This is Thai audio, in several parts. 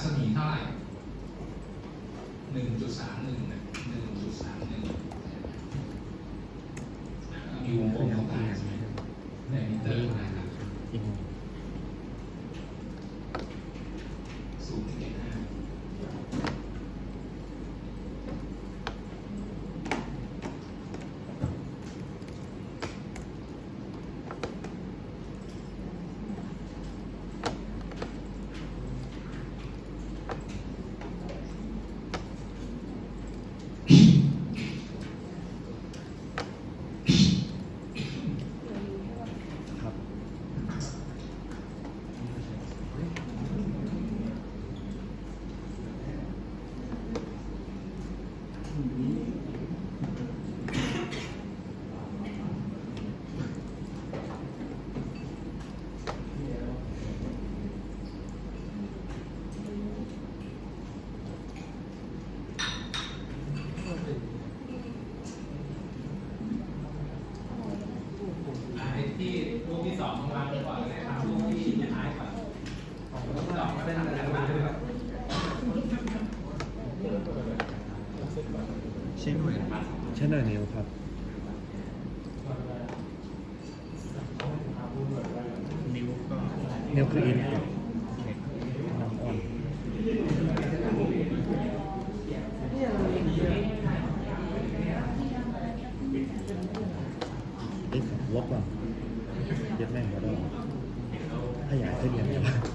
รัศมีเท่าไหร่หนึ่งจุดสามหนึ่งหนึ่งจุดสามหนึ่ง คืออ็นครับล็อกอะเย็ดแม่งก็ได้ขยายเส้นยังไง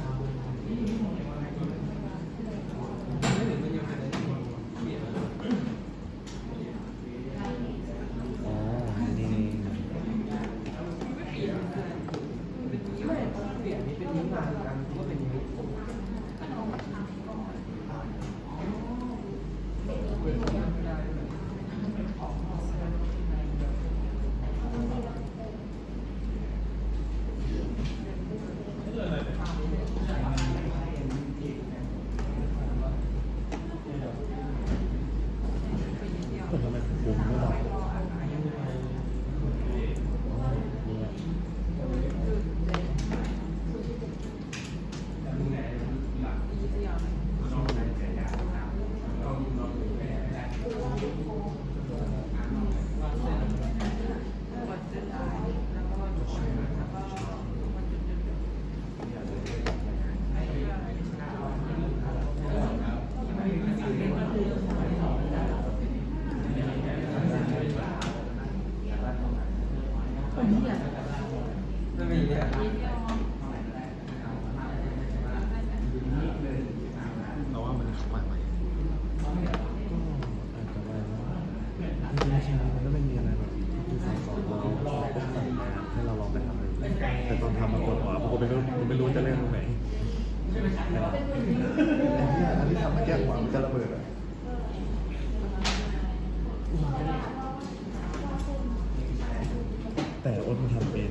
อ้นมาทำเป็น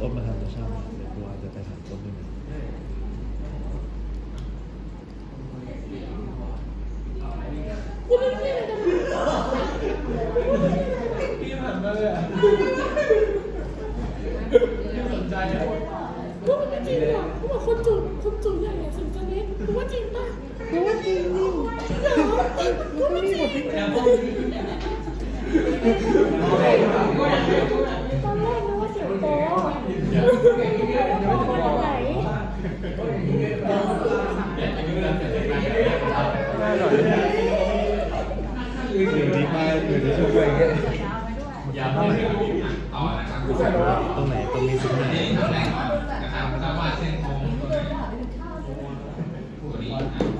อ้นมาทำจะช่างเดี๋ยวกูจะไปถามโอ๊ตด้วยนะกูไม่ได้เลยนะ มาอยู่ในช่วงอย่างเงี้อย่าเพิ่งต่รตรงไหนตรงนี้ตรงไหนนะครับเราะว่าเส้นตงตัวนี้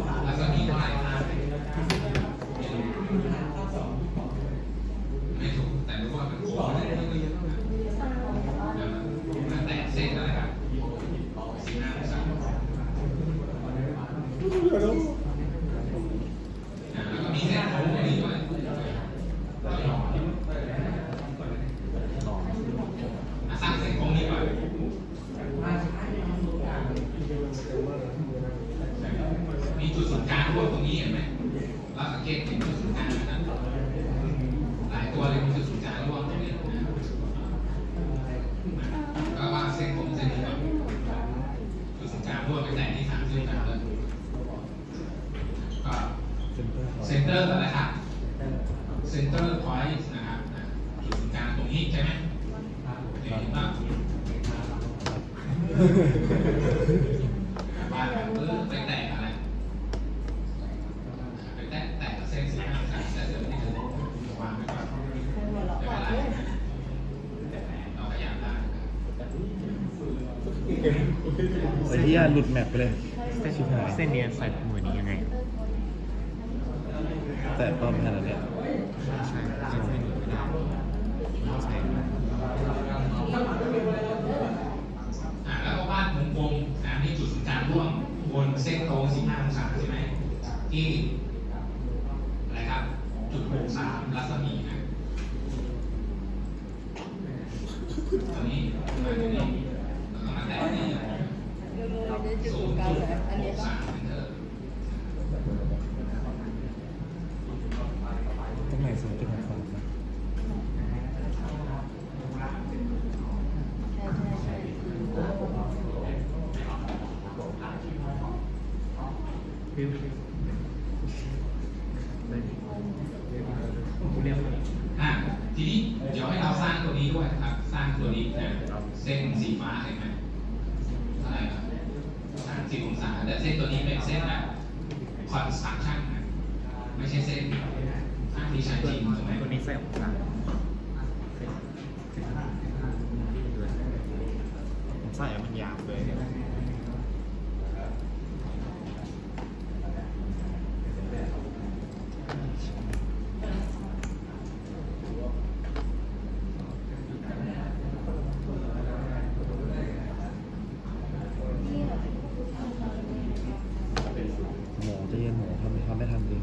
บ้านแบบเออไปแตกอะไรไปแตกแตกเส้นสีน้ำตาลแต่เดี๋ยวนี้คือวางไว้ก่อนไม่เป็นไรเราขยับได้ไอ้ที่หลุดแมปไปเลย เส้นเนี้ยใส่หมวดนี้ยังไง แต่ป้อมขนาดเนี้ย ใช่เส้นนี้ไม่ได้ต้องใช้ อ่าแล้วก็วาดวงกลมนะนี่จุดศูนย์กลางร่วมบนเส้นตรง15องศาใช่ไหมที่อะไรครับ จุด63รัศมีนะตรงนี้มาตรงนี้แล้วก็มาแตะนี่ศูนย์จุดหกสามเซนเตอร์ ตรงไหนสูงจุดหกสามนะ ฟิวกูเรียกว่า อะ ทีนี้เดี๋ยวให้เราสร้างตัวนี้ด้วยครับ สร้างตัวนี้นะเส้นสีฟ้าเห็นไหมเท่าไหร่ครับสามสิบองศาแต่เส้นตัวนี้เป็นเส้นแบบ construction นะไม่ใช่เส้นอะที่ใช้จริงถูกไหมตัวนี้ใส่ของกลางเส้นเส้นด้วยผมใส่แล้วมันยาวเลย หมูจะเย็นหมูทำไม่ทำไม่ทันเอง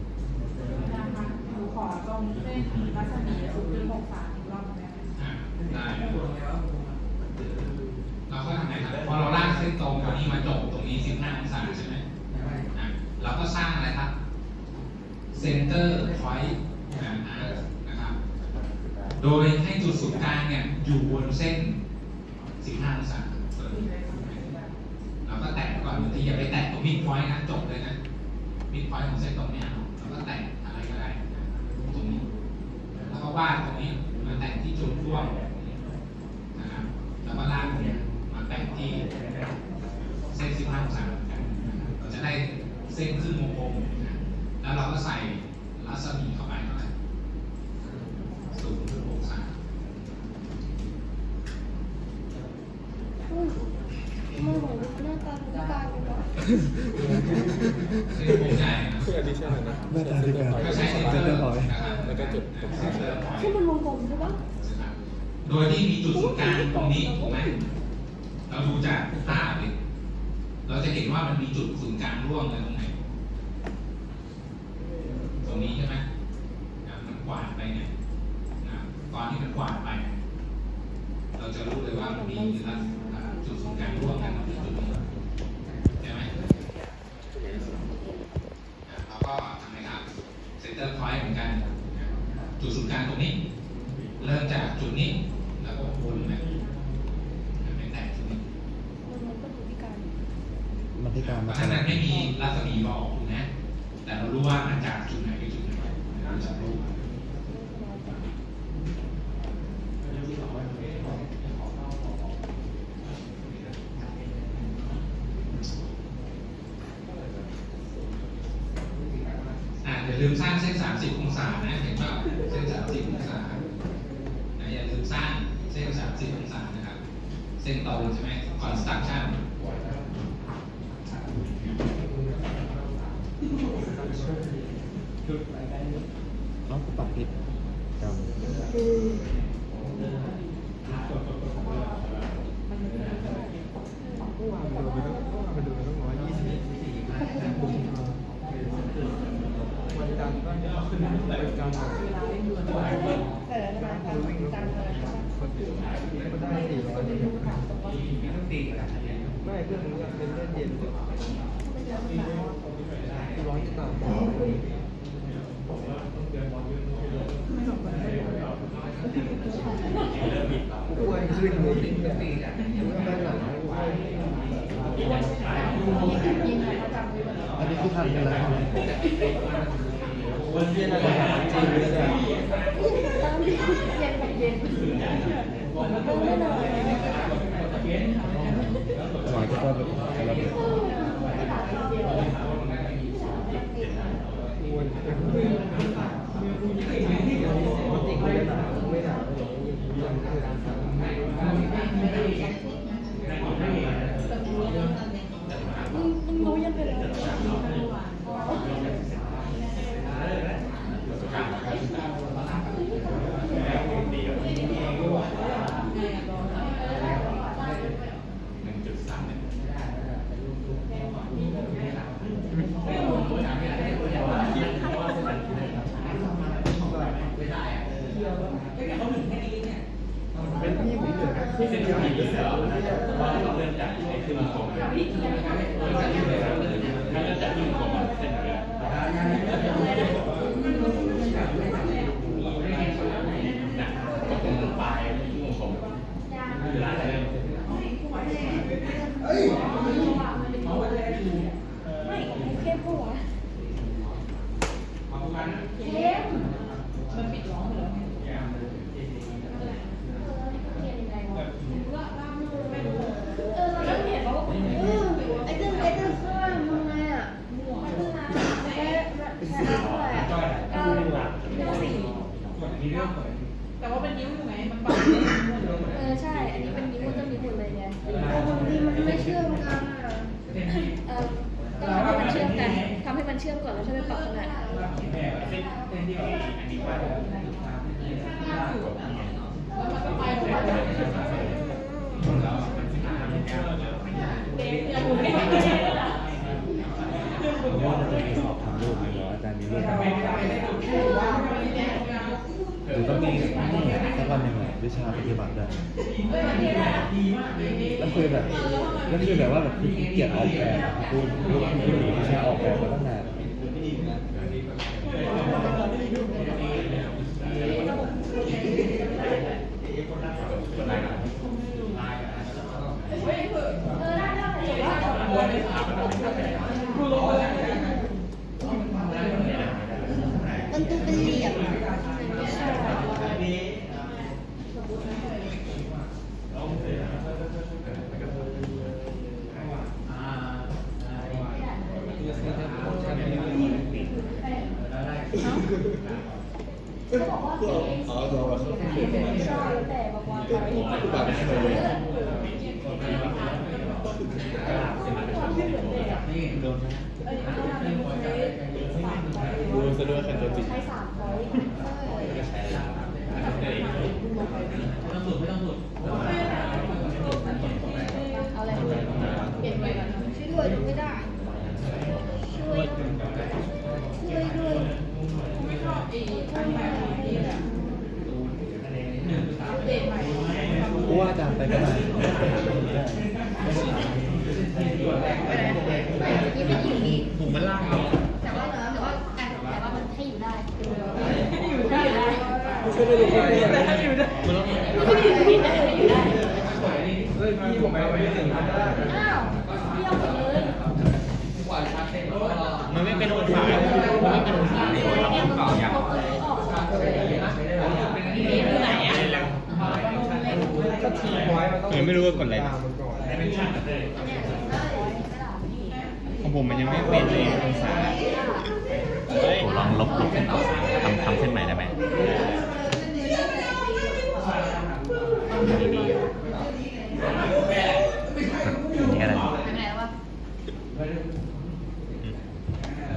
หนูขอตรงเส้นรัศมีศูนย์จุดหกสามอีกรอบได้ไหม อะได้เราก็ทำไงครับพอเราลากเส้ นตรงตัวนี้มาจบตรงนี้ 15องศาใช่ไหมอะเราก็สร้างอะไรครับ center point นะครับ โดยให้จุดศูนย์กลางเนี่ยอยู่บนเส้น 15องศาเราก็แตะก่อนบางทีอย่าไปแตะตรงมิดพอยต์นะจบเลยนะมิดพอยต์ของเส้นตรงเนี้ยเราก็แตะอะไรก็ได้นะตรงนี้ แล้วก็วาดตรงนี้มาแตะที่จุดร่วมนะครับแล้วก็ลากตรงนี้มาแตะที่เส้น 15 องศาเหมือนกันนะครับเราจะได้เส้นครึ่งวงกลมนะแล้วเราก็ใส่รัศมีเข้าไปเท่าไหร่ศูนย์จุดหกสาม โมโหหน้าตาพิการอยู่แล้ว เส้นวงใหญ่นะ คืออันนี้ใช่ไหมนะ หน้าตาดีกัน ก็ใช้เซน เซ เตอน เตอร์ ร์ พอยต์ นะครับ แล้วก็จุดตรง เซนเตอร์พอย ที่ ต์ มันวงกลมใช่ปะ นะครับโดยที่มี จุดศูนย์กลางตรงนี้ถูกไหมเราดูจากภาพเลยเราจะเห็นว่ามันมีจุดศูนย์กลางร่วงกันตรงไหนตรงนี้ใช่ไหมอะมันกวาดไปเนี่ยนะตอนที่มันกวาดไป เราจะรู้เลยว่ามันมีลักษณะจุดศูนย์กลางร่วมกันตรงจุดนี้ใช่ไหมอะเราก็ทำไงครับเซนเตอร์พอยต์เหมือนกันนะจุดศูนย์กลางตรงนี้ เริ่มจากจุดนี้ แล้วก็วนไปไปแตะจุดนี้ มันก็ดูพิการ มัน พิการมาขนาดไม่มีรัศมีบอกนะ แต่เรารู้ว่ามาจากจุดไหนไปจุดไหนเราจะรู้ อ่าอย่าลืมสร้างเส้น 30 องศานะ เห็นป่ะเส้น 30 องศานะอย่าลืมสร้างเส้น 30 องศานะครับ เส้นตรงใช่ไหม construction ต้องปรับผิดจำ มันดูมันต้องร้อยยี่สิบวันจันทร์ก็ขึ้นวันจันทร์ แต่ละนะการจังเลยคนอื่นก็ได้สี่ร้อยไม่เรื่องนี้เป็นเล่นเย็น 文件那个。 ลือแค่ครึ่งเดียวอีกแล้ว ไม่เข้มปะวะเข้มมันปิดร้องเหรอเออแล้วเห็นว่าเออไอ้เรื่องไอ้เรื่องข้ามมึงไงอะแค่แค่เท่าไหร่อะเก้าเก้าสี่ แต่ว่าเป็นนิ้วอยู่ไหมมันปรับ เออใช่ อันนี้เป็นนิ้วจะมีหมดเลยเนี่ยบางทีมันไม่เชื่อมกันอะเออต้องทำให้มันเชื่อมกันทำให้มันเชื่อมก่อนแล้วถ้าไม่ปรับขนาด แล้วมันก็ไปหมดเลยเด็กยังไม่ได้ ผมว่าจะมีสอบทำรูปอยู่แล้วอาจารย์มีรูปไหมหรือต้องมีสักวันหนึ่งวิชาปฏิบัติได้แล้วคือแบบแล้วคือแบบว่าแบบคือเกียจออกแบบอะคือรูปคือหนีวิชาออกแบบมาตั้งนานดูเป็นเหลี่ยมอะใช่ อ๋อตัวแบบใช่แล้วแต่บางวันไปเออแบบไม่เคยดูซะดวยใครตัวจริงใช้สามร้อยเอาอะไรเปลี่ยนไปก่อนช่วยด้วยดูไม่ได้ช่วยช่วย ด้วยไม่ชอบอีช่วยไม่ได้กูว่าอาจารย์ไปก็ได้นี่เป็นอยู่นี่ผมมันล่างแต่ว่าแต่ว่าแต่ว่ามันให้อยู่ได้อยู่ได้ได้ไม่ใช่ไม่รู้คนนี้แต่ถ้าอยู่ได้มันต้อง ไม่ได้อยู่ได้อยู่ได้ เฮ้ยพี่ผมไปไม่ถึงได้ อ้าวเที่ยวไปเลย มันไม่เป็นองศามันไม่เป็นองศา เนี่ยมันตกเลยออกอยู่ไหนอะ ก็ที ไว้มันต้องไม่รู้ว่ากดอะไรของผมมันยังไม่เป็นเลยองศาโหลองลบลบทำทำขึ้นใหม่ได้ไหมดีๆอย่นี้ก็ได้ทำไงวะ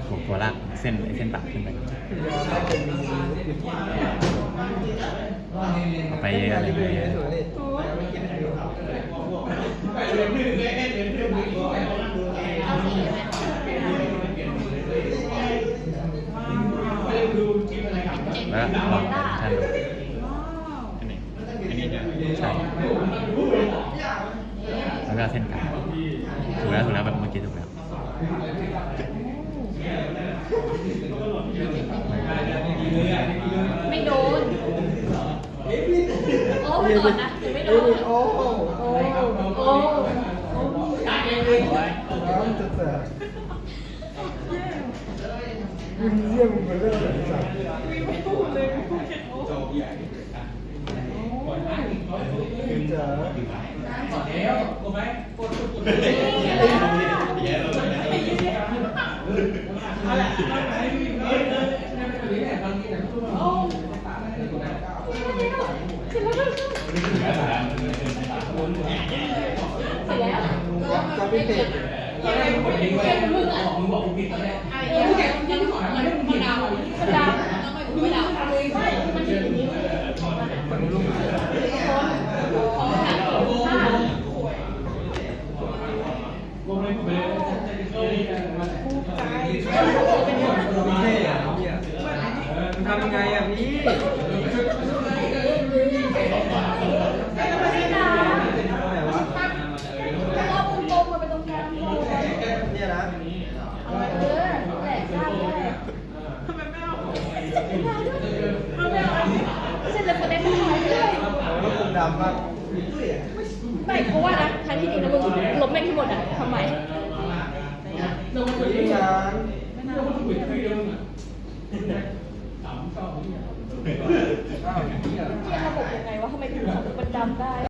โหหัวลากเส้นเส้นปากขึ้นไป ไปเยอะๆเลยไปเยอะแล้วลองท่านอันนี้อันนี้จะใช่แล้วก็เส้นกลางถูกแล้วถูกแล้วแบบเมื่อกี้ถูกแล้ว ไม่โดน โอ้ ไปก่อนนะถึงไม่โดนโอ้โหโอ้โอ้โอ้ตายเลยร้อนจะเสร็จมึงเยี่ยมมึงไปเรื่องไหนสัตว์ไม่พูดเลยไม่พูดแค่โอ้มึงจะเสร็จแล้วจะไม่ติดอะไรมึงมึงอะมึงบอกกูผิดตอนแรกไอ้ยังแกยังสอนอะไรมึงดาวมันดาวทำไมมึงไม่ดาวเลยมันอยู่อย่างนี้มันลูกเขาหาตัวโง่ทำยังไงอะพี่